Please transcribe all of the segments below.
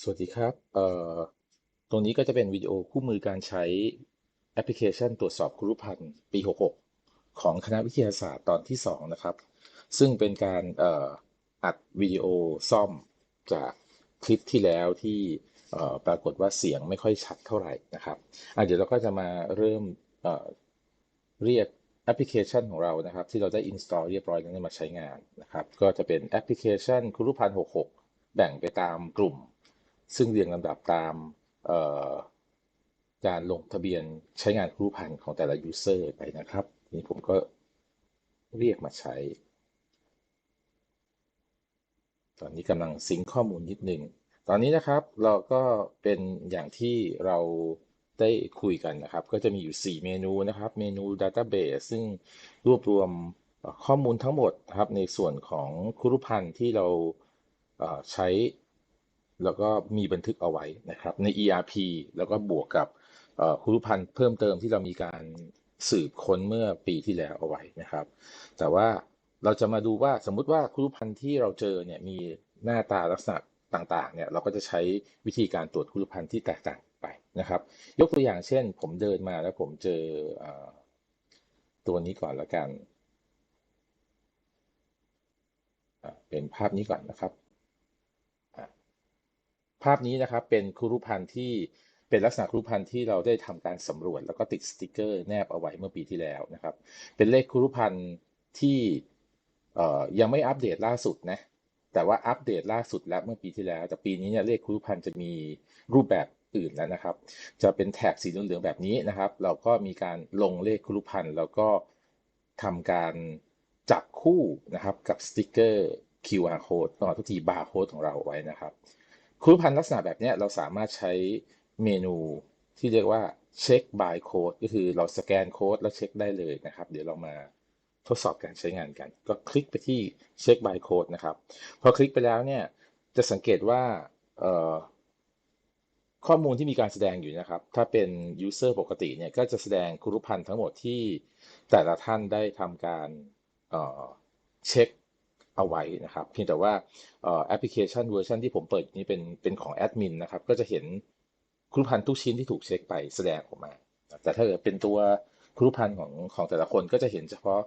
สวัสดีครับ เอ่อ ตรงนี้ก็จะเป็นวิดีโอคู่มือการใช้แอปพลิเคชันตรวจสอบครุพันธ์ปี 66 ของคณะวิทยาศาสตร์ตอนที่ 2 นะครับ ซึ่งเป็นการเอ่ออัดวิดีโอซ่อมจากคลิปที่แล้วที่เอ่อปรากฏว่าเสียงไม่ค่อยชัดเท่าไหร่นะครับอะเดี๋ยวเราก็จะมาเริ่มเอ่อเรียกแอปพลิเคชันของเรานะครับ ที่เราได้ install เรียบร้อยแล้วเนี่ยมาใช้งานนะครับ ก็จะเป็นแอปพลิเคชันครุพันธ์66 แบ่งไปตามกลุ่ม ซึ่งเรียงลำดับตามการลงทะเบียนใช้งานครูพันธ์ของแต่ละ user ไปนะครับ นี่ผมก็เรียกมาใช้ ตอนนี้กำลังซิงข้อมูลนิดนึง ตอนนี้นะครับเราก็เป็นอย่างที่เราได้คุยกันนะครับ ก็จะมีอยู่ 4 เมนูนะครับ เมนู Database ซึ่งรวบรวมข้อมูลทั้งหมดนะครับในส่วนของครุพันธ์ที่เราใช้ แล้วก็มีบันทึกเอาไว้นะครับ ใน ERP แล้วก็บวกกับเอ่อครุพันธ์เพิ่มเติมที่เรามีการสืบค้นเมื่อปีที่แล้วเอาไว้นะครับ แต่ว่าเราจะมาดูว่าสมมุติว่าคุรุพันธ์ที่เราเจอเนี่ยมีหน้าตาลักษณะต่างๆเนี่ยเราก็จะใช้วิธีการตรวจคุรุพันธ์ที่แตกต่างไปนะครับ ยกตัวอย่างเช่น ผมเดินมาแล้วผมเจออตัวนี้ก่อนแล้วกัน เป็นภาพนี้ก่อนนะครับ ภาพนี้นะครับเป็นครุพันธ์ที่เป็นลักษณะครุพันธ์ที่เราได้ทำการสำรวจ แล้วก็ติดสติกเกอร์แนบเอาไว้เมื่อปีที่แล้วนะครับ เป็นเลขครุพันธ์ที่ยังไม่อัปเดตล่าสุดนะแต่ว่าอัปเดตล่าสุดแล้วเมื่อปีที่แล้ว แต่ปีนี้เนี่ยเลขครุพันธ์จะมีรูปแบบอื่นแล้วนะครับ จะเป็นแถบสีเหลืองๆแบบนี้นะครับ เราก็มีการลงเลขครุพันธ์แล้วก็ทำการจับคู่นะครับกับสติกเกอร์ QR code ต่อทุกทีบาร์โค้ดของเราไว้นะครับ ครุพันธ์ลักษณะแบบนี้เราสามารถใช้เมนูที่เรียกว่าเช็ค by code ก็คือเราสแกนโค้ดแล้วเช็คได้เลยนะครับ เดี๋ยวเรามาทดสอบการใช้งานกัน ก็คลิกไปที่เช็ค by code นะครับ พอคลิกไปแล้วเนี่ยจะสังเกตว่าข้อมูลที่มีการแสดงอยู่นะครับ ถ้าเป็น user ปกติเนี่ยก็จะแสดงครุพันธ์ทั้งหมดที่แต่ละท่านได้ทำการเเช็ค เอาไว้นะครับเพียงแต่ว่าแอปพลิเคชันเวอร์ชันที่ผมเปิดอยู่นี้เป็นเป็นของแอดมินนะครับก็จะเห็นครุพันธ์ทุกชิ้นที่ถูกเช็คไปแสดงออกมา แต่ถ้าเกิดเป็นตัวครุพันธ์ของของแต่ละคนก็จะเห็นเฉพาะ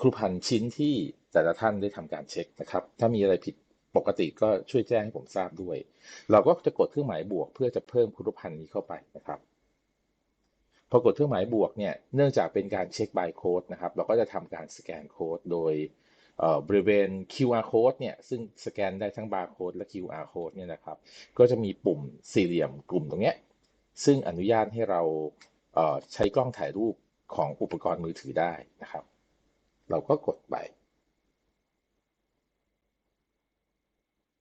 ครุพันธ์ชิ้นที่แต่ละท่านได้ทำการเช็คนะครับ ถ้ามีอะไรผิดปกติก็ช่วยแจ้งให้ผมทราบด้วย เราก็จะกดเครื่องหมายบวก เพื่อจะเพิ่มครุพันธ์นี้เข้าไปนะครับ พอกดเครื่องหมายบวกเนี่ย เนื่องจากเป็นการเช็ค by code นะครับ เราก็จะทำการสแกนโค้ดโดย บริเวณ QR code เนี่ยซึ่งสแกนได้ทั้ง barcode และ QR code เนี่ยนะครับ ก็จะมีปุ่มสี่เหลี่ยมกลุ่มตรงเนี้ยซึ่งอนุญาตให้เราเใช้กล้องถ่ายรูปของอุปกรณ์มือถือได้นะครับ เราก็กดไป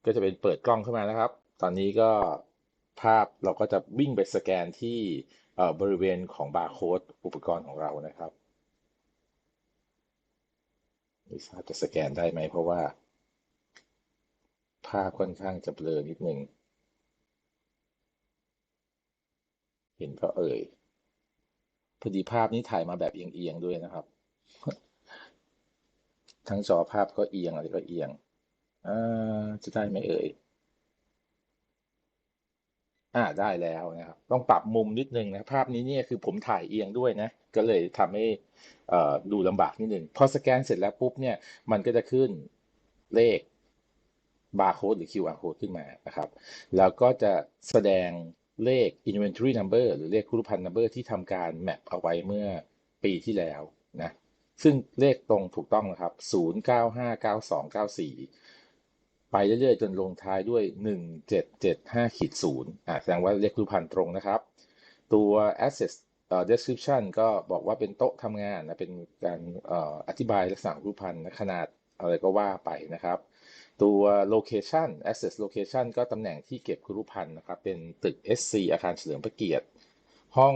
ก็จะเป็นเปิดกล้องขึ้นมานะครับ ตอนนี้ก็ภาพเราก็จะวิ่งไปสแกนที่บริเวณของบาร์โค้ดอุปกรณ์ของเรานะครับ ไม่ทราบจะสแกนได้ไหมเพราะว่า ภาพค่อนข้างจะเบลอนิดนึง เห็นก็เอ่ย พอดีภาพนี้ถ่ายมาแบบเอียงๆด้วยนะครับ ทั้งจอภาพก็เอียงอะไรก็เอียงอจะได้ไหมเอ่ย อ่าได้แล้วนะครับ ต้องปรับมุมนิดนึงนะภาพนี้เนี่ยคือผมถ่ายเอียงด้วยนะ ก็เลยทำให้เอ่อดูลำบากนิดนึงพอสแกนเสร็จแล้วปุ๊บเนี่ยมันก็จะขึ้นเลขบาร์โค้ดหรือ QR code ขึ้นมานะครับ แล้วก็จะแสดงเลข inventory number หรือเลขครุพันธ์ number ที่ทำการแมปเอาไว้เมื่อปีที่แล้วนะ ซึ่งเลขตรงถูกต้องนะครับ 0959294 ไปเรื่อยๆจนลงท้ายด้วย 1775ขีด0อ่าแสดงว่าเลขครุพันธ์ตรงนะครับ ตัว access เอ่อ description ก็บอกว่าเป็นโต๊ะทำงานนะเป็นการอธิบายลักษณะของครุพันธ์นะขนาดอะไรก็ว่าไปนะครับ ตัว location access location ก็ตำแหน่งที่เก็บครุพันธ์นะครับ เป็นตึก SC อาคารเฉลิมพระเกียรติ ห้อง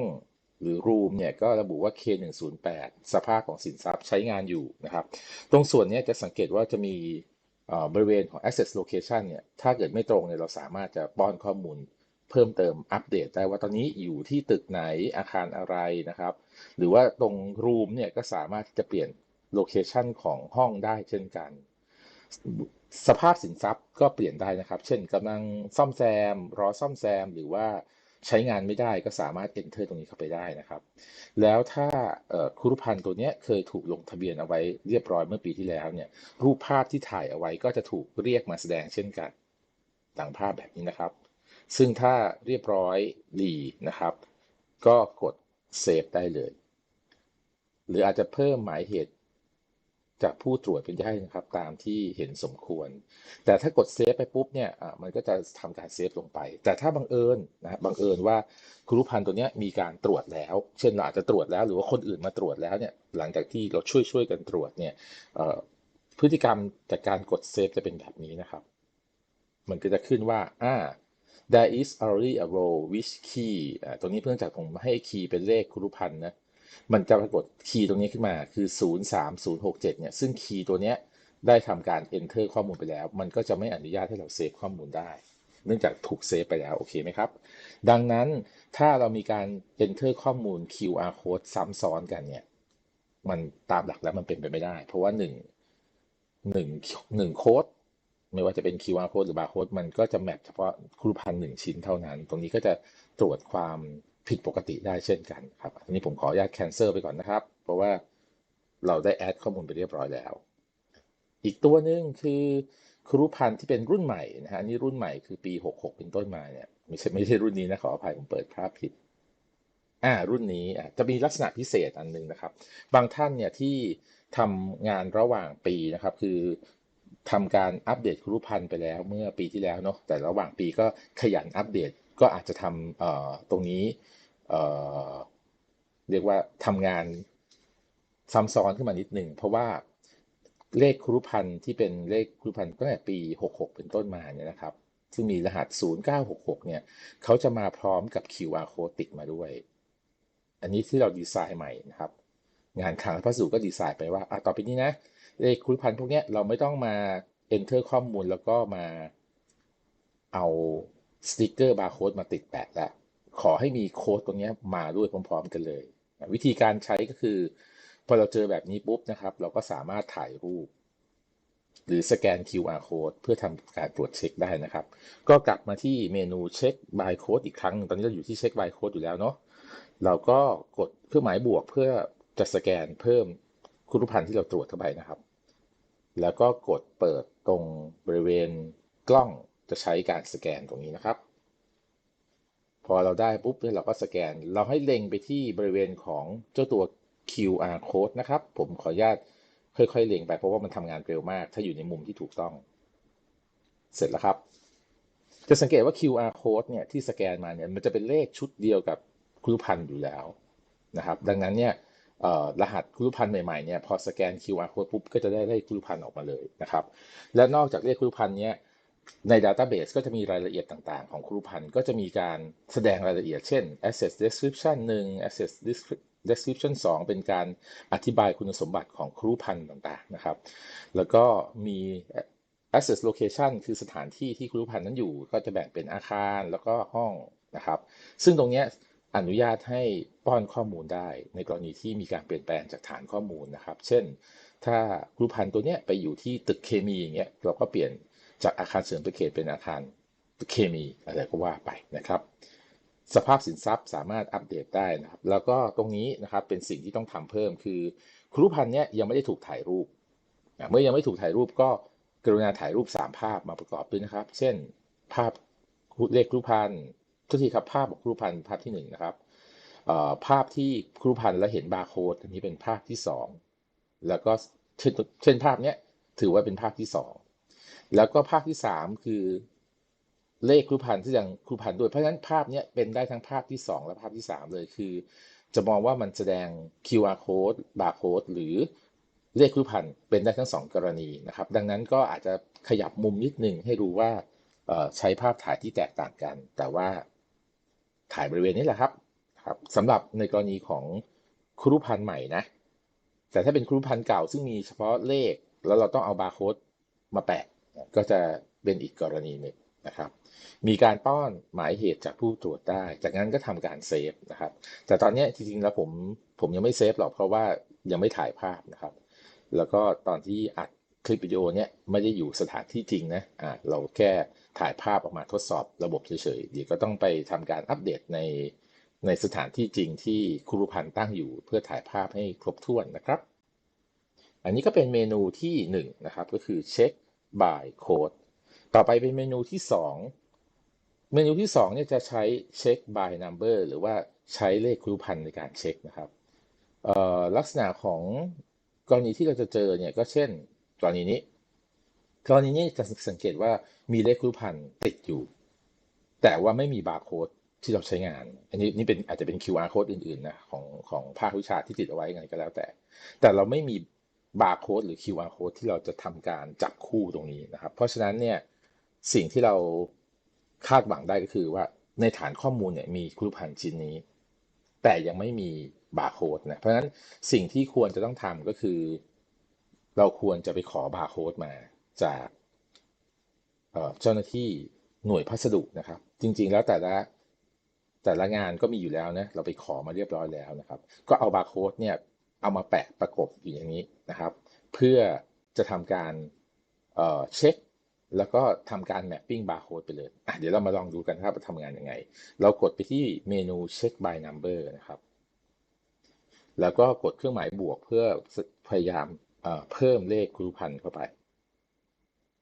หรือ room เนี่ยก็ระบุว่า K108 สภาพของสินทรัพย์ใช้งานอยู่นะครับ ตรงส่วนนี้จะสังเกตว่าจะมี บริเวณของ access location เนี่ยถ้าเกิดไม่ตรงเนี่ยเราสามารถจะป้อนข้อมูลเพิ่มเติมอัปเดตได้ว่าตอนนี้อยู่ที่ตึกไหนอาคารอะไรนะครับ หรือว่าตรง room เนี่ยก็สามารถที่จะเปลี่ยน location ของห้องได้เช่นกัน สภาพสินทรัพย์ก็เปลี่ยนได้นะครับ เช่นกำลังซ่อมแซม รอซ่อมแซม หรือว่า ใช้งานไม่ได้ก็สามารถ enter ตรงนี้เข้าไปได้นะครับ แล้วถ้าเอ่อคุรุพันธ์ตัวเนี้ยเคยถูกลงทะเบียนเอาไว้เรียบร้อยเมื่อปีที่แล้วเนี่ย รูปภาพที่ถ่ายเอาไว้ก็จะถูกเรียกมาแสดงเช่นกันดังภาพแบบนี้นะครับ ซึ่งถ้าเรียบร้อยดีนะครับ ก็กดเซฟได้เลย หรืออาจจะเพิ่มหมายเหตุ จากผู้ตรวจเป็นได้นะครับตามที่เห็นสมควร แต่ถ้ากดเซฟไปปุ๊บเนี่ยมันก็จะทำการเซฟลงไป แต่ถ้าบังเอิญนะบังเอิญว่าครุพันธ์ตัวนี้มีการตรวจแล้ว เช่นเราอาจจะตรวจแล้วหรือว่าคนอื่นมาตรวจแล้วเนี่ยหลังจากที่เราช่วยช่วยกันตรวจเนี่ยพฤติกรรมจากการกดเซฟจะเป็นแบบนี้นะครับ มันก็จะขึ้นว่าอ่า there is already a row which key ตรงนี้เพื่อนจากผมให้คีย์เป็นเลขครุพันธ์นะ มันจะปรากฏคีย์ตรงนี้ขึ้นมาคือ 03067 เนี่ย ซึ่งคีย์ตัวเนี้ยได้ทำการ enter ข้อมูลไปแล้ว มันก็จะไม่อนุญาตให้เราเซฟข้อมูลได้ เนื่องจากถูกเซฟไปแล้วโอเคไหมครับ ดังนั้นถ้าเรามีการ enter ข้อมูล QR code ซ้ำซ้อนกันเนี่ย มันตามหลักแล้วมันเป็นไปไม่ได้ เพราะว่าหนึ่งหนึ่งหนึ่งโค้ดไม่ว่าจะเป็น QR code หรือ barcode มันก็จะแมปเฉพาะครูพันหนึ่งชิ้นเท่านั้น ตรงนี้ก็จะตรวจความ ผิดปกติได้เช่นกันครับอันนี้ผมขออนุญาต cancel ไปก่อนนะครับ เพราะว่าเราได้แอดข้อมูลไปเรียบร้อยแล้ว อีกตัวหนึ่งคือครูพันธ์ที่เป็นรุ่นใหม่นะฮะนนี่รุ่นใหม่คือปี 66 เป็นต้นมาเนี่ยไม่ใช่ไม่ใช่รุ่นนี้นะขออภัยผมเปิดภาพผิดอ่ารุ่นนี้อะจะมีลักษณะพิเศษอันหนึงนะครับ บางท่านเนี่ยที่ทำงานระหว่างปีนะครับคือทำการอัปเดตครุพันธ์ไปแล้วเมื่อปีที่แล้วเนาะแต่ระหว่างปีก็ขยันอัปเดต ก็อาจจะทำตรงนี้เรียกว่าทำงานซ้ำซ้อนขึ้นมานิดหนึ่ง เพราะว่าเลขครุพันธ์ที่เป็นเลขครุพันธ์ตั้งแต่ปี 66 เป็นต้นมาเนี่ยนะครับซึ่มีรหัส 0966 เนี่ยเขาจะมาพร้อมกับ QR code ติดมาด้วย อันนี้ที่เราดีไซน์ใหม่นะครับ งานขังพัสดุก็ดีไซน์ไปว่าอะต่อไปนี้นะ เลขครุพันธ์พวกเนี้ยเราไม่ต้องมา enter ข้อมูลแล้วก็มาเอา สติกเกอร์บาร์โค้ดมาติดแปะแล้ว ขอให้มีโค้ดตรงนี้มาด้วยพร้อม ๆ กันเลย วิธีการใช้ก็คือ พอเราเจอแบบนี้ปุ๊บนะครับ เราก็สามารถถ่ายรูป หรือสแกน QR code เพื่อทำการตรวจเช็คได้นะครับ ก็กลับมาที่เมนูเช็ค by code อีกครั้งหนึ่งตอนนี้เราอยู่ที่เช็ค by code อยู่แล้วเนาะเราก็กดเครื่องหมายบวกเพื่อจะสแกนเพิ่มคุณรูปพันธ์ที่เราตรวจเข้าไปนะครับ แล้วก็กดเปิดตรงบริเวณกล้อง จะใช้การสแกนตรงนี้นะครับ พอเราได้ปุ๊บเนี่ยเราก็สแกน เราให้เล็งไปที่บริเวณของเจ้าตัว QR code นะครับ ผมขออนุญาตค่อยๆ เล็งไปเพราะว่ามันทำงานเร็วมาก ถ้าอยู่ในมุมที่ถูกต้อง เสร็จแล้วครับ จะสังเกตว่า QR code เนี่ยที่สแกนมาเนี่ยมันจะเป็นเลขชุดเดียวกับครุพันธ์อยู่แล้วนะครับ ดังนั้นเนี่ยรหัสครุพันธ์ใหม่ๆเนี่ยพอสแกน QR code ปุ๊บก็จะได้เลขครุพันธ์ออกมาเลยนะครับ และนอกจากเลขครุพันธ์เนี่ย ใน Database ก็จะมีรายละเอียดต่างๆ ของครุพันธ์ก็จะมีการแสดงรายละเอียดเช่น Asset Description 1 Asset Description 2 เป็นการอธิบายคุณสมบัติของครุพันธ์ต่างๆนะครับ แล้วก็มี access location คือสถานที่ที่ครูพันธ์นั้นอยู่ ก็จะแบ่งเป็นอาคารแล้วก็ห้องนะครับ ซึ่งตรงนี้อนุญาตให้ป้อนข้อมูลได้ในกรณีที่มีการเปลี่ยนแปลงจากฐานข้อมูลนะครับ เช่น ถ้าครูพันธ์ตัวเนี้ยไปอยู่ที่ตึกเคมีอย่างเงี้ยเราก็เปลี่ยน จากอาคารเสริมประเขตเป็นอาคารเคมีอะไรก็ว่าไปนะครับ สภาพสินทรัพย์สามารถอัปเดตได้นะครับ แล้วก็ตรงนี้นะครับเป็นสิ่งที่ต้องทำเพิ่มคือครูพันธ์เนี้ยยังไม่ได้ถูกถ่ายรูปอะเมื่อยังไม่ถูกถ่ายรูปก็กรุณาถ่ายรูป 3 ภาพมาประกอบด้วยนะครับ เช่น ภาพเลขครูพันธ์ทุกทีครับภาพของครูพันธ์ภาพที่1นะครับเอ่อภาพที่ครูพันธ์และเห็นบาร์โค้ดอันนี้เป็นภาพที่ 2 แล้วก็เช่นเช่นภาพเนี้ยถือว่าเป็นภาพที่ 2 แล้วก็ภาพที่3คือเลขครูพันที่ยังครูพันด้วย เพราะฉะนั้นภาพเนี้ยเป็นได้ทั้งภาพที่2และภาพที่3เลยคือ จะมองว่ามันแสดง QR code barcode หรือเลขครูพันเป็นได้ทั้งสองกรณีนะครับ ดังนั้นก็อาจจะขยับมุมนิดหนึ่งให้รู้ว่าใช้ภาพถ่ายที่แตกต่างกัน แต่ว่าถ่ายบริเวณนี้แหละครับครับสำหรับในกรณีของครูพันใหม่นะ แต่ถ้าเป็นครูพันเก่าซึ่งมีเฉพาะเลข แล้วเราต้องเอาบาร์โค้ดมาแปะ ก็จะเป็นอีกกรณีหนึ่งนะครับ มีการป้อนหมายเหตุจากผู้ตรวจได้ จากนั้นก็ทำการเซฟนะครับ แต่ตอนนี้จริงๆแล้วผมผมยังไม่เซฟหรอกเพราะว่ายังไม่ถ่ายภาพนะครับ แล้วก็ตอนที่อัดคลิปวิดีโอเนี้ยไม่ได้อยู่สถานที่จริงนะอ่าเราแค่ถ่ายภาพออกมาทดสอบระบบเฉยๆเดี๋ยวก็ต้องไปทำการอัปเดตในในสถานที่จริงที่ครูพันธ์ตั้งอยู่เพื่อถ่ายภาพให้ครบถ้วนนะครับ อันนี้ก็เป็นเมนูที่1นงนะครับก็คือเช็ค by code ต่อไปเป็นเมนูที่ 2 เมนูที่2เนี่ยจะใช้เช็ค by number หรือว่าใช้เลขครูพันในการเช็คนะครับลักษณะของกรณีที่เราจะเจอเนี่ยก็เช่นกรณีนี้ กรณีนี้จะสังเกตว่ามีเลขครูพันติดอยู่ แต่ว่าไม่มีบาร์โค้ดที่เราใช้งาน อันนี้นี่เป็นอาจจะเป็น QR code อื่นๆนะของของภาควิชาที่ติดเอาไว้ไงก็แล้วแต่ แต่เราไม่มี บาร์โค้ดหรือ QR code ที่เราจะทำการจับคู่ตรงนี้นะครับ เพราะฉะนั้นเนี่ยสิ่งที่เราคาดหวังได้ก็คือว่าในฐานข้อมูลเนี่ยมีครูพันธ์ชิ้นนี้ แต่ยังไม่มีบาร์โค้ดนะเพราะฉะนั้นสิ่งที่ควรจะต้องทำก็คือ เราควรจะไปขอบาร์โค้ดมาจากเจ้าหน้าที่หน่วยพัสดุนะครับ จริง ๆ แล้วแต่ละแต่ละงานก็มีอยู่แล้วนะเราไปขอมาเรียบร้อยแล้วนะครับ ก็เอาบาร์โค้ดเนี่ยเอามาแปะประกบอยู่อย่างนี้ นะครับ เพื่อจะทำการเเช็ค แล้วก็ทำการ mapping barcode ไปเลยเดี๋ยวเรามาลองดูกันครับว่าทำงานยังไง เรากดไปที่เมนู check by number นะครับ แล้วก็กดเครื่องหมายบวกเพื่อพยายามเเพิ่มเลขครุพันธ์เข้าไป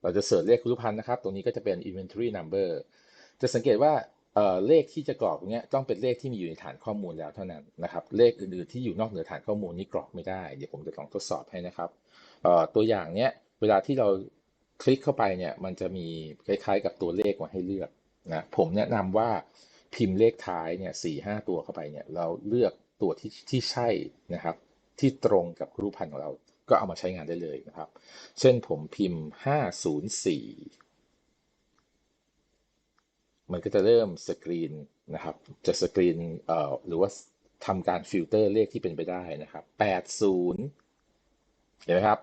เราจะเสิร์ชเลขครุพันธ์นะครับ ตรงนี้ก็จะเป็น inventory number จะสังเกตว่า เลขที่จะกรอกตรงเนี้ยต้องเป็นเลขที่มีอยู่ในฐานข้อมูลแล้วเท่านั้นนะครับ เลขอื่นๆที่อยู่นอกเหนือฐานข้อมูลนี้กรอกไม่ได้ เดี๋ยวผมจะลองทดสอบให้นะครับตัวอย่างเนี้ยเวลาที่เราคลิกเข้าไปเนี่ยมันจะมีคล้ายๆ กับตัวเลขมาให้เลือกนะผมแนะนำว่าพิมพ์เลขท้ายเนี่ยสี่ห้าตัวเข้าไปเนี่ยเราเลือกตัวที่ที่ใช่นะครับ ที่ตรงกับรูปพันธ์ของเราก็เอามาใช้งานได้เลยนะครับ เช่นผมพิมพ์504 มันก็จะเริ่มสกรีนนะครับ จะสกรีนเอ่อหรือว่าทำการฟิลเตอร์เลขที่เป็นไปได้นะครับ 80 เห็นไหมครับ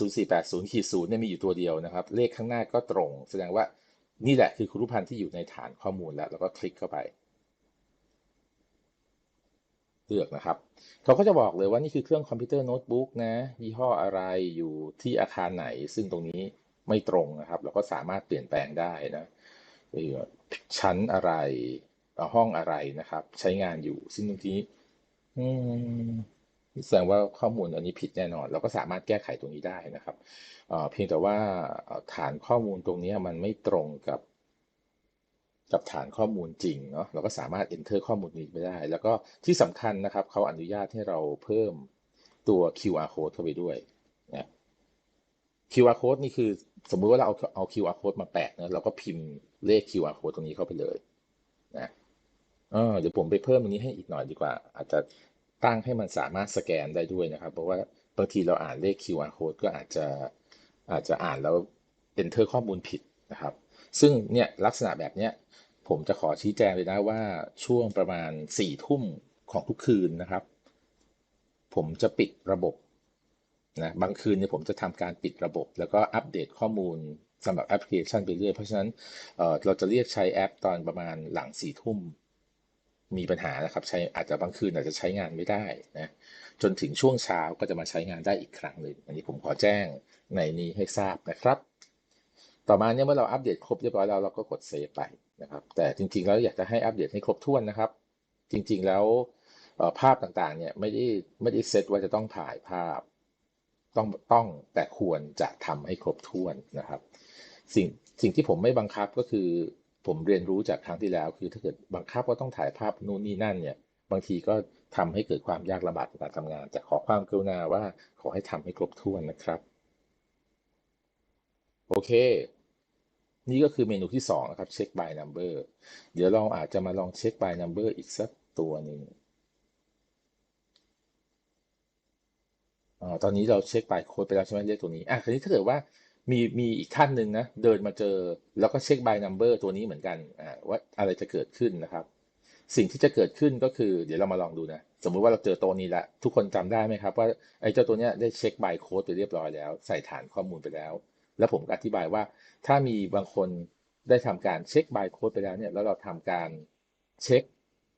50480ขีดศูนย์เนี่ยมีอยู่ตัวเดียวนะครับ เลขข้างหน้าก็ตรง แสดงว่านี่แหละคือครุพันธ์ที่อยู่ในฐานข้อมูลแล้ว แล้วก็คลิกเข้าไป เลือกนะครับ เขาก็จะบอกเลยว่านี่คือเครื่องคอมพิวเตอร์โน้ตบุ๊กนะ ยี่ห้ออะไรอยู่ที่อาคารไหน ซึ่งตรงนี้ไม่ตรงนะครับ เราก็สามารถเปลี่ยนแปลงได้นะ ชั้นอะไรห้องอะไรนะครับ ใช้งานอยู่ ซึ่งตรงนี้แสดงว่าข้อมูลอันนี้ผิดแน่นอน เราก็สามารถแก้ไขตรงนี้ได้นะครับเพียงแต่ว่าฐานข้อมูลตรงนี้มันไม่ตรงกับ กับฐานข้อมูลจริงเนาะเราก็สามารถ enter ข้อมูลนี้ไปได้ แล้วก็ที่สำคัญนะครับเขาอนุญาตให้เราเพิ่มตัว QR code เข้าไปด้วยนะ QR code นี่คือ สมมุติว่าเราเอาเอา QR code มาแปะนะเราก็พิมพ์เลข QR code ตรงนี้เข้าไปเลยนะเออเดี๋ยวผมไปเพิ่มตรงนี้ให้อีกหน่อยดีกว่า อาจจะตั้งให้มันสามารถสแกนได้ด้วยนะครับ เพราะว่าบางทีเราอ่านเลข QR code ก็อาจจะอาจจะอ่านแล้ว enter ข้อมูลผิดนะครับ ซึ่งเนี่ยลักษณะแบบเนี้ยผมจะขอชี้แจงเลยนะว่าช่วงประมาณสี่ทุ่มของทุกคืนนะครับ ผมจะปิดระบบ นะบางคืนเนี่ยผมจะทำการปิดระบบ แล้วก็อัปเดตข้อมูลสำหรับแอปพลิเคชันไปเรื่อยเพราะฉะนั้นเเราจะเรียกใช้แอปตอนประมาณหลังสี่ทุ่มมีปัญหานะครับใช้อาจจะบางคืนอาจจะใช้งานไม่ได้นะจนถึงช่วงเช้าก็จะมาใช้งานได้อีกครั้งหนึ่งอันนี้ผมขอแจ้งในนี้ให้ทราบนะครับ ต่อมาเนี่ยเมื่อเราอัปเดตครบเรียบร้อยแล้วเราก็กดเซฟไปนะครับแต่จริงๆแล้วอยากจะให้อัปเดตให้ครบถ้วนนะครับ จริงๆแล้วภาพต่างๆเนี่ยไม่ได้ไม่ได้เซตว่าจะต้องถ่ายภาพ ต้องต้องแต่ควรจะทำให้ครบถ้วนนะครับ สิ่งสิ่งที่ผมไม่บังคับก็คือ ผมเรียนรู้จากครั้งที่แล้ว คือถ้าเกิดบังคับว่าต้องถ่ายภาพนู่นนี่นั่นเนี่ย บางทีก็ทำให้เกิดความยากลำบากในการทำงาน แต่ขอความกรุณาว่าขอให้ทำให้ครบถ้วนนะครับ โอเค นี่ก็คือเมนูที่2นะครับ check by number เดี๋ยวเราอาจจะมาลองเช็ค by number อีกสักตัวหนึ่ง อตอนนี้เราเช็ค by code ไปแล้วใช่ไหมเรียกตัวนี้อะคราวนี้ถ้าเกิดว่ามีมีอีกท่านหนึ่งนะเดินมาเจอแล้วก็เช็ค by number ตัวนี้เหมือนกันอ่าว่าอะไรจะเกิดขึ้นนะครับ สิ่งที่จะเกิดขึ้นก็คือเดี๋ยวเรามาลองดูนะ สมมุติว่าเราเจอตัวนี้ล้วทุกคนจำได้ไหมครับว่าไอ้เจ้าตัวเนี้ยได้เช็ค by code ไปเรียบร้อยแล้ว ใส่ฐานข้อมูลไปแล้ว แล้วผมก็อธิบายว่า ถ้ามีบางคนได้ทำการเช็ค by code ไปแล้วเนี่ยแล้วเราทำการเช็ค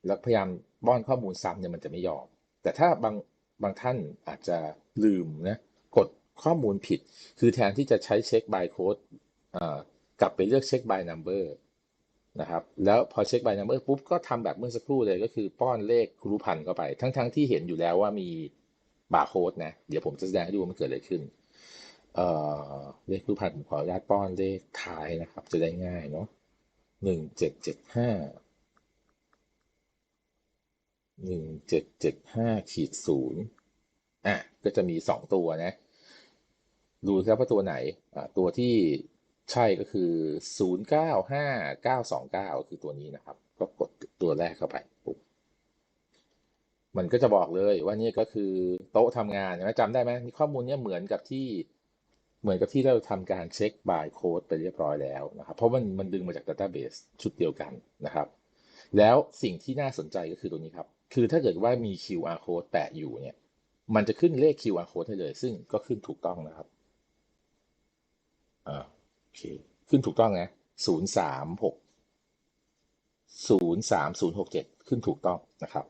แล้วพยายามป้อนข้อมูลซ้ำเนี่ยมันจะไม่ยอม แต่ถ้าบาง บางท่านอาจจะลืมนะกดข้อมูลผิด คือแทนที่จะใช้เช็ค by code กลับไปเลือกเช็ค by number นะครับแล้วพอเช็ค by number ปุ๊บก็ทำแบบเมื่อสักครู่เลยก็คือป้อนเลขครูพันเข้าไป ทั้งๆที่เห็นอยู่แล้วว่ามีบาร์โค้ดนะ เดี๋ยวผมจะแสดงให้ดูว่ามันเกิดอะไรขึ้นเเลขครูพันผมขออนุญาตป้อนเลขท้ายนะครับ จะได้ง่ายเนาะหนึ่งเจ็ดเจ็ดห้า หนึ่งเจ็ดเจ็ดห้าขีดศูนย์อะก็จะมีสองตัวนะ ดูครับว่าตัวไหนอ่าตัวที่ใช่ก็คือศูนย์เก้าห้าเก้าสองเก้าคือตัวนี้นะครับ ก็กดตัวแรกเข้าไปปุ๊บมันก็จะบอกเลยว่านี่ก็คือโต๊ะทำงานนไหมจำได้ไหมนี่ข้อมูลเนี้ยเหมือนกับที่เหมือนกับที่เราทำการเช็คบายโค้ดไปเรียบร้อยแล้วนะครับ เพราะมันมันดึงมาจาก Database ชุดเดียวกันนะครับ แล้วสิ่งที่น่าสนใจก็คือตัวนี้ครับ คือถ้าเกิดว่ามี QR code แปะอยู่เนี่ย มันจะขึ้นเลข QR code ให้เลย ซึ่งก็ขึ้นถูกต้องนะครับอ่าโอเค ขึ้นถูกต้องนะศูนย์สามหกศูนย์สามศูนย์หกเจ็ดขึ้นถูกต้องนะครับ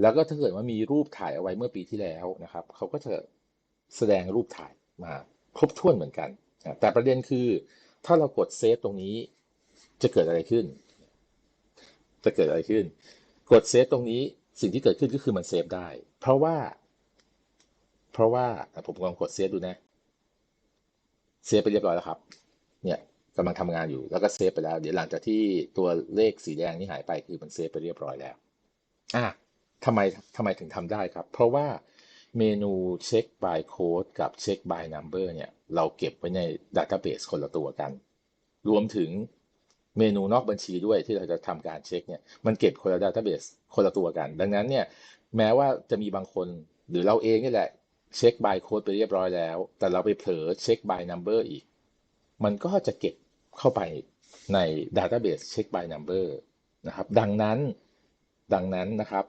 แล้วก็ถ้าเกิดว่ามีรูปถ่ายเอาไว้เมื่อปีที่แล้วนะครับ เขาก็จะแสดงรูปถ่ายมาครบถ้วนเหมือนกัน แต่ประเด็นคือ ถ้าเรากดเซฟตรงนี้จะเกิดอะไรขึ้น จะเกิดอะไรขึ้น กดเซฟตรงนี้สิ่งที่เกิดขึ้นก็คือมันเซฟได้ เพราะว่า เพราะว่าผมลองกดเซฟดูนะ เซฟไปเรียบร้อยแล้วครับ เนี่ยกำลังทำงานอยู่แล้วก็เซฟไปแล้ว เดี๋ยวหลังจากที่ตัวเลขสีแดงนี่หายไปคือมันเซฟไปเรียบร้อยแล้ว อะทำไมทำไมถึงทำได้ครับ เพราะว่าเมนูเช็ค by code กับเช็ค by number เนี่ย เราเก็บไว้ใน database คนละตัวกัน รวมถึง เมนูนอกบัญชีด้วยที่เราจะทำการเช็คเนี่ยมันเก็บคนละ database คนละตัวกัน ดังนั้นเนี่ยแม้ว่าจะมีบางคนหรือเราเองนี่แหละเช็ค by code ไปเรียบร้อยแล้ว แต่เราไปเผลอเช็ค by number อีก มันก็จะเก็บเข้าไปใน database เช็ค by number นะครับ ดังนั้นดังนั้นนะครับ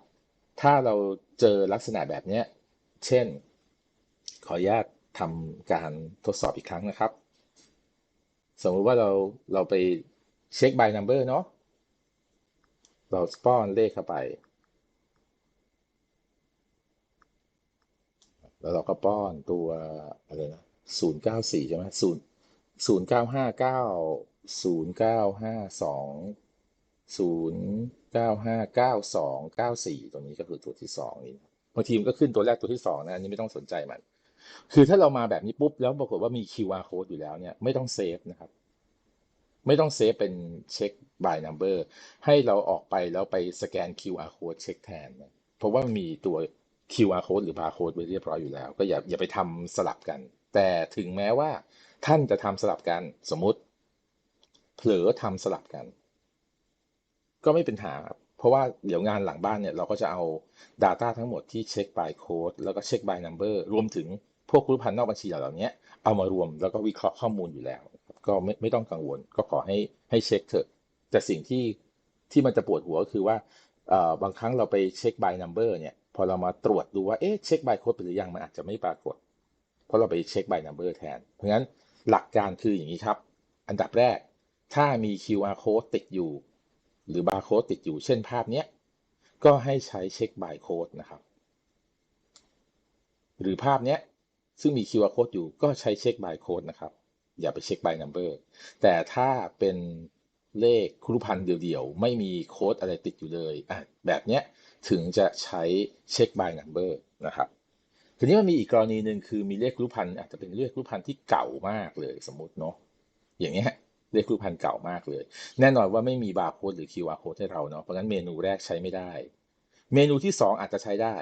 ถ้าเราเจอลักษณะแบบนี้เช่น ขออนุญาตทำการทดสอบอีกครั้งนะครับ สมมติว่าเราเราไป เช็ค by number เนาะเราป้อนเลขเข้าไป แล้วเราก็ป้อนตัวอะไรนะศูนย์เก้าสี่ใช่ไหมศูนย์ศูนย์เก้าห้าเก้าศูนย์เก้าห้าสองศูนย์เก้าห้าเก้าสองเก้าสี่ตัวนี้ก็คือตัวที่สองนี่บางทีมันก็ขึ้นตัวแรกตัวที่สองนะ อันนี้ไม่ต้องสนใจมัน คือถ้าเรามาแบบนี้ปุ๊บ แล้วปรากฏว่ามี QR code อยู่แล้วเนี่ย ไม่ต้องเซฟนะครับ ไม่ต้องเซฟเป็นเช็ค by number ให้เราออกไปแล้วไปสแกน QR code เช็คแทน เพราะว่ามีตัว QR code หรือ barcode ไว้เรียบร้อยอยู่แล้ว ก็อย่าอย่าไปทำสลับกัน แต่ถึงแม้ว่าท่านจะทำสลับกันสมมติเผลอทำสลับกัน ก็ไม่เป็นหาครับเพราะว่าเดี๋ยวงานหลังบ้านเนี่ย เราก็จะเอา Data ทั้งหมดที่เช็ค by code แล้วก็เช็ค by number รวมถึงพวกรู้พันธ์นอกบัญชีเหล่านี้เอามารวมแล้วก็วิเคราะห์ข้อมูลอยู่แล้ว ก็ไม่ไม่ต้องกังวล ก็ขอให้ให้เช็คเถอะ แต่สิ่งที่ที่มันจะปวดหัวก็คือว่าบางครั้งเราไปเช็ค by number เนี่ย พอเรามาตรวจดูว่าเอ๊ะเช็ค by code ไปหรือยังมันอาจจะไม่ปรากฏ เพราะเราไปเช็ค by number แทน เพราะงั้นหลักการคืออย่างนี้ครับ อันดับแรก ถ้ามี QR code ติดอยู่ หรือ barcode ติดอยู่เช่นภาพเนี้ยก็ให้ใช้เช็ค by code นะครับ หรือภาพเนี้ยซึ่งมี QR code อยู่ก็ใช้เช็ค by code นะครับ อย่าไปเช็ค by number แต่ถ้าเป็นเลขครุพันธ์เดี่ยวๆ ไม่มีโค้ดอะไรติดอยู่เลยอะแบบเนี้ยถึงจะใช้เช็ค by number นะครับทีนี้มันมีอีกกรณีหนึ่งคือมีเลขครุพันธ์อาจจะเป็นเลขครุพันธ์ที่เก่ามากเลยสมมติเนาะอย่างเงี้ยเลขครุพันธ์เก่ามากเลย แน่นอนว่าไม่มีบาร์โค้ดหรือ QR code ให้เราเนาะเพราะงั้นเมนูแรกใช้ไม่ได้ เมนูที่สองอาจจะใช้ได้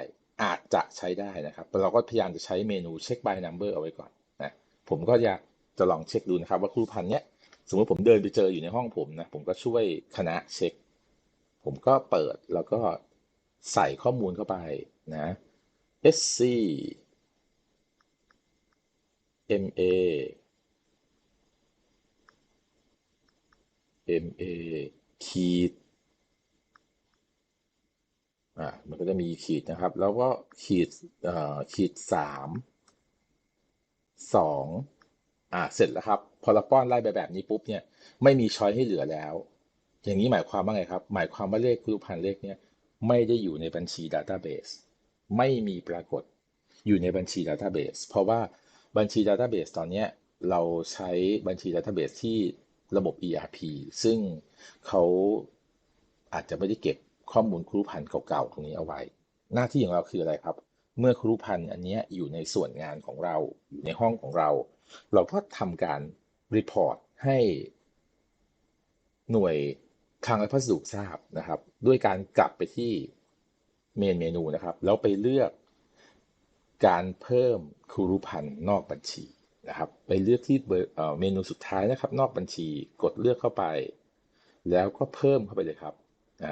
อาจจะใช้ได้นะครับแต่เราก็พยายามจะใช้เมนูเช็ค by number เอาไว้ก่อนนะผมก็อยาก จะลองเช็คดูนะครับ ว่าครูพันเนี้ยสมมติผมเดินไปเจออยู่ในห้องผมนะผมก็ช่วยคณะเช็ค ผมก็เปิดแล้วก็ใส่ข้อมูลเข้าไปนะ SC MA MA ขีดอ่ามันก็จะมีขีดนะครับ แล้วก็ขีดเอ่อขีดสามสอง อ่าเสร็จแล้วครับ พอเราป้อนไล่ไปแบบนี้ปุ๊บเนี่ยไม่มีช้อยให้เหลือแล้ว อย่างนี้หมายความว่าไงครับ หมายความว่าเลขรูปพันเลขเนี่ยไม่ได้อยู่ในบัญชี Database ไม่มีปรากฏอยู่ในบัญชี Database เพราะว่าบัญชี Database ตอนเนี้ยเราใช้บัญชี Database ที่ระบบ ERP ซึ่งเขาอาจจะไม่ได้เก็บข้อมูลครูพันธ์เก่าๆตรงนี้เอาไว้ หน้าที่ของเราคืออะไรครับ เมื่อครูพันธ์อันนี้อยู่ในส่วนงานของเราอยู่ในห้องของเรา เราก็ทำการรีพอร์ตให้หน่วยคลังและพัสดุทราบนะครับ ด้วยการกลับไปที่เมนเมนูนะครับ แล้วไปเลือกการเพิ่มครูพันธ์นอกบัญชีนะครับ ไปเลือกที่เมนูสุดท้ายนะครับ นอกบัญชีกดเลือกเข้าไป แล้วก็เพิ่มเข้าไปเลยครับ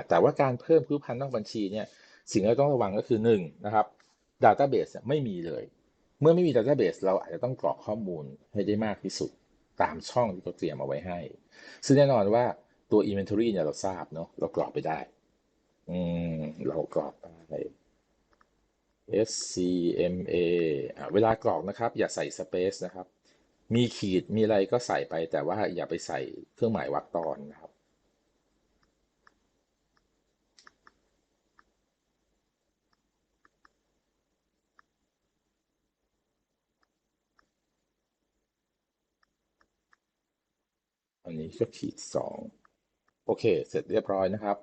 แต่ว่าการเพิ่มครูพันธ์นอกบัญชีเนี่ยสิ่งที่ต้องระวังก็คือหนึ่งนะครับ Database เนี่ยไม่มีเลย เมื่อไม่มี Database เราอาจจะต้องกรอกข้อมูลให้ได้มากที่สุดตามช่องที่เขาเตรียมเอาไว้ให้ ซึ่งแน่นอนว่าตัว Inventory เนี่ยเราทราบเนาะเรากรอกไปได้ อืม เรากรอกได้ SCMA เวลากรอกนะครับ อย่าใส่ Space นะครับ มีขีดมีอะไรก็ใส่ไปแต่ว่าอย่าไปใส่เครื่องหมายวรรคตอนนะครับ อันนี้ก็ขีดสองโอเค เสร็จเรียบร้อยนะครับ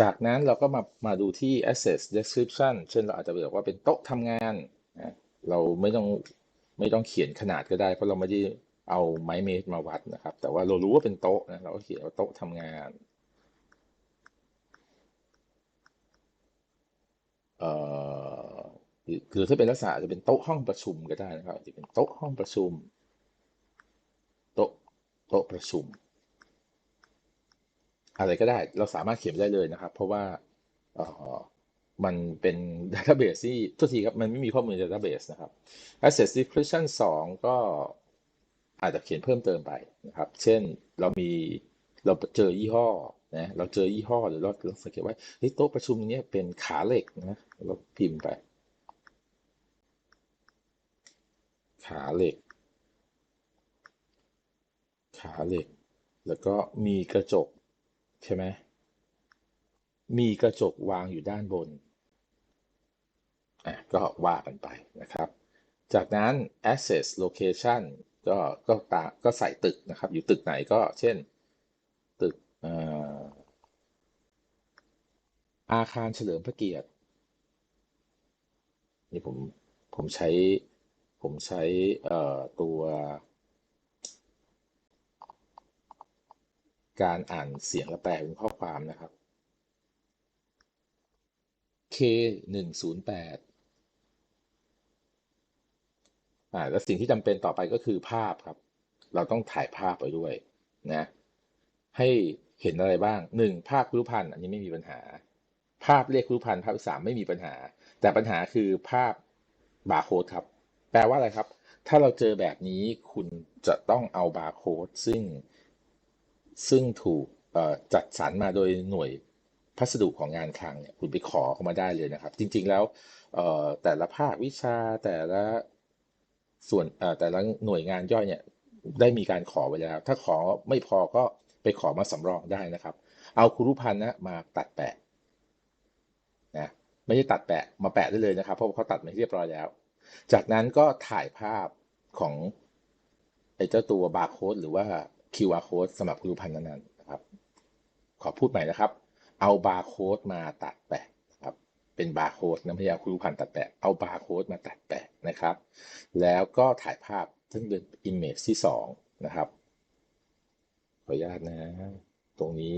จากนั้นเราก็มามาดูที่ access description เช่นเราอาจจะบอกว่าเป็นโต๊ะทำงานนะเราไม่ต้องไม่ต้องเขียนขนาดก็ได้ เพราะเราไม่ได้เอาไม้เมตรมาวัดนะครับ แต่ว่าเรารู้ว่าเป็นโต๊ะนะเราก็เขียนว่าโต๊ะทำงานเอ่อหรือคือถ้าเป็นลักษณะจจะเป็นโต๊ะห้องประชุมก็ได้นะครับอาจจะเป็นโต๊ะห้องประชุม โต๊ะโต๊ะประชุม อะไรก็ได้เราสามารถเขียนได้เลยนะครับ เพราะว่าเออมันเป็น database ที่ทุกทีครับ มันไม่มีข้อมูลใน database นะครับ access description 2 ก็อาจจะเขียนเพิ่มเติมไปนะครับ เช่นเรามีเราเจอยี่ห้อนะเราเจอยี่ห้อหรือเราเราสังเกตว่าเฮ้ยโต๊ะประชุมเนี้ยเป็นขาเหล็กนะเราพิมพ์ไป ขาเหล็ก ขาเหล็ก แล้วก็มีกระจก ใช่ไหมมีกระจกวางอยู่ด้านบนอะก็ว่ากันไปนะครับ จากนั้น access location ก็ก็ตาก็ใส่ตึกนะครับ อยู่ตึกไหนก็เช่น ตึกอาคารเฉลิมพระเกียรตินี่ผมผมใช้ผมใช้ตัว การอ่านเสียงและแปลเป็นข้อความนะครับ K หนึ่งศูนย์แปดอ่าแล้วสิ่งที่จำเป็นต่อไปก็คือภาพครับ เราต้องถ่ายภาพไปด้วยนะให้เห็นอะไรบ้างหนึ่งภาพรูปพันธ์อันนี้ไม่มีปัญหา ภาพเลขรูปพันธ์ภาพอีสามไม่มีปัญหา แต่ปัญหาคือภาพบาร์โค้ดครับ แปลว่าอะไรครับ ถ้าเราเจอแบบนี้คุณจะต้องเอาบาร์โค้ดซึ่ง ซึ่งถูกจัดสรรมาโดยหน่วยพัสดุของงานคลังเนี่ยคุณไปขอเข้ามาได้เลยนะครับ จริงๆแล้วแต่ละภาควิชาแต่ละส่วนแต่ละหน่วยงานย่อยเนี่ยได้มีการขอไว้แล้ว ถ้าขอไม่พอก็ไปขอมาสำรองได้นะครับ เอาครูรุพันธ์นะมาตัดแปะนะไม่ได้ตัดแปะมาแปะได้เลยนะครับ เพราะเขาตัดมาเรียบร้อยแล้ว จากนั้นก็ถ่ายภาพของไอ้เจ้าตัวบาร์โค้ดหรือว่า QR code สำหรับครูพันธ์นั้นๆนะครับ ขอพูดใหม่นะครับ เอาบาร์โค้ดมาตัดแปะนะครับ เป็นบาร์โค้ดนะไม่ใช่เอาครูพันธ์ตัดแปะเอาบาร์โค้ดมาตัดแปะนะครับ แล้วก็ถ่ายภาพซึ่งเป็น image ที่สองนะครับ ขออนุญาตนะ ตรงนี้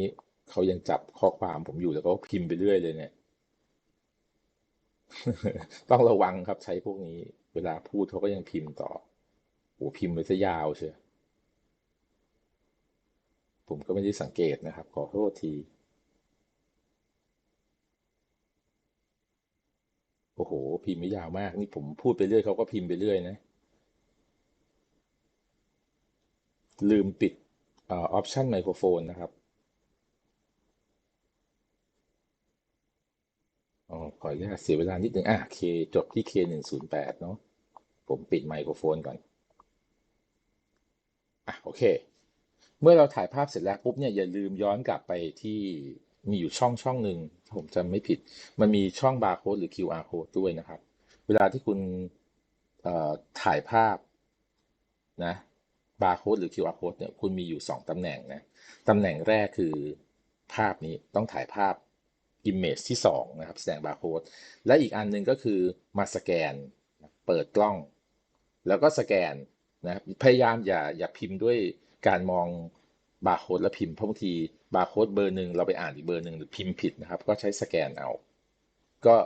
เขายังจับข้อความผมอยู่แล้วก็พิมพ์ไปเรื่อยเลยเนี่ย ต้องระวังครับใช้พวกนี้ เวลาพูดเขาก็ยังพิมพ์ต่อโอ้พิมพ์ไปซะยาวเชียว ผมก็ไม่ได้สังเกตนะครับ ขอโทษที โอ้โห พิมพ์ไม่ยาวมาก นี่ผมพูดไปเรื่อยเขาก็พิมพ์ไปเรื่อยนะ ลืมปิดออปชันไมโครโฟนนะครับอ๋อขออนุญาตเสียเวลานิดนึงอะเคจบที่ K หนึ่งศูนย์แปดเนาะผมปิดไมโครโฟนก่อน อะ โอเค เมื่อเราถ่ายภาพเสร็จแล้วปุ๊บเนี่ยอย่าลืมย้อนกลับไปที่มีอยู่ช่องช่องหนึ่งผมจำไม่ผิด มันมีช่องบาร์โค้ดหรือ QR code ด้วยนะครับ เวลาที่คุณถ่ายภาพนะบาร์โค้ดหรือ QR code เนี่ยคุณมีอยู่ 2ตำแหน่งนะตำแหน่งแรกคือภาพนี้ต้องถ่ายภาพ Image ที่ 2 นะครับ แสดงบาร์โค้ดและอีกอันหนึงก็คือมาสแกนเปิดกล้อง แล้วก็สแกนนะพยายามอย่าอย่าพิมพ์ด้วย การมองบาร์โค้ดแล้วพิมพ์เพราะบางทีบาร์โค้ดเบอร์หนึ่งเราไปอ่านอีกเบอร์หนึ่งหรือพิมพ์ผิดนะครับ ก็ใช้สแกนเอา ก็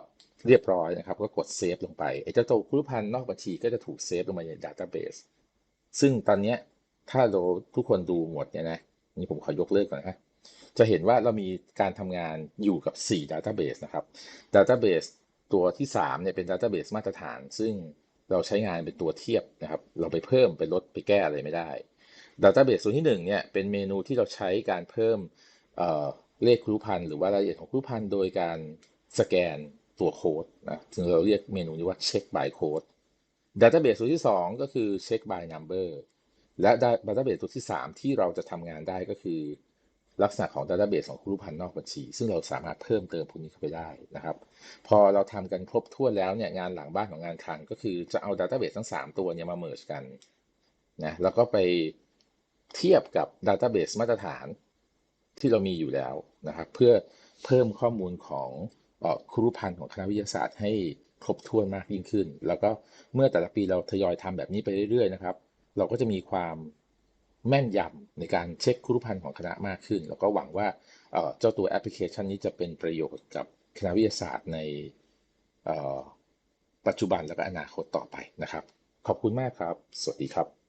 เรียบร้อยนะครับ ก็กดเซฟลงไปไอ้เจ้าตัวคุรุพันธ์นอกบัญชีก็จะถูกเซฟลงมาในดัตต้าเบสซึ่งตอนนี้ถ้าเราทุกคนดูหมดเนี่ยนะนี่ผมขอยกเลิกก่อนนะจะเห็นว่าเรามีการทำงานอยู่กับ 4 Database นะครับ Database ตัวที่3เนี่ยเป็น Database มาตรฐาน ซึ่งเราใช้งานเป็นตัวเทียบนะครับ เราไปเพิ่มไปลดไปแก้อะไรไม่ได้ Database ตัวที่1เนี่ยเป็นเมนูที่เราใช้การเพิ่มเเลขครุพันธ์หรือว่ารายละเอียดของครุพันธ์โดยการสแกนตัวโค้ดนะซึ่งเราเรียกเมนูนี้ว่า check by code Database ตัวที่ 2 ก็คือ check by number และ Database ตัวที่ 3 ที่เราจะทำงานได้ก็คือลักษณะของ Database ของครุพันธ์นอกบัญชี ซึ่งเราสามารถเพิ่มเติมพวกนี้เข้าไปได้นะครับ พอเราทำกันครบถ้วนแล้วเนี่ยงานหลังบ้านของงานคลังก็คือจะเอา Database ทั้ง 3 ตัวเนี่ยมาเมิร์กันนะแล้วก็ไป เทียบกับ Database มาตรฐานที่เรามีอยู่แล้วนะครับ เพื่อเพิ่มข้อมูลของออครุพันธ์ของคณะวิทยาศาสตร์ให้ครบถ้วนมากยิ่งขึ้น แล้วก็เมื่อแต่ละปีเราทยอยทำแบบนี้ไปเรื่อยๆนะครับ เราก็จะมีความแม่นยำในการเช็คครุพันธ์ของคณะมากขึ้น แล้วก็หวังว่าเจ้าตัวแอปพลิเคชันนี้จะเป็นประโยชน์กับคณะวิทยาศาสตร์ในปัจจุบันและก็อนาคตต่อไปนะครับ ขอบคุณมากครับ สวัสดีครับ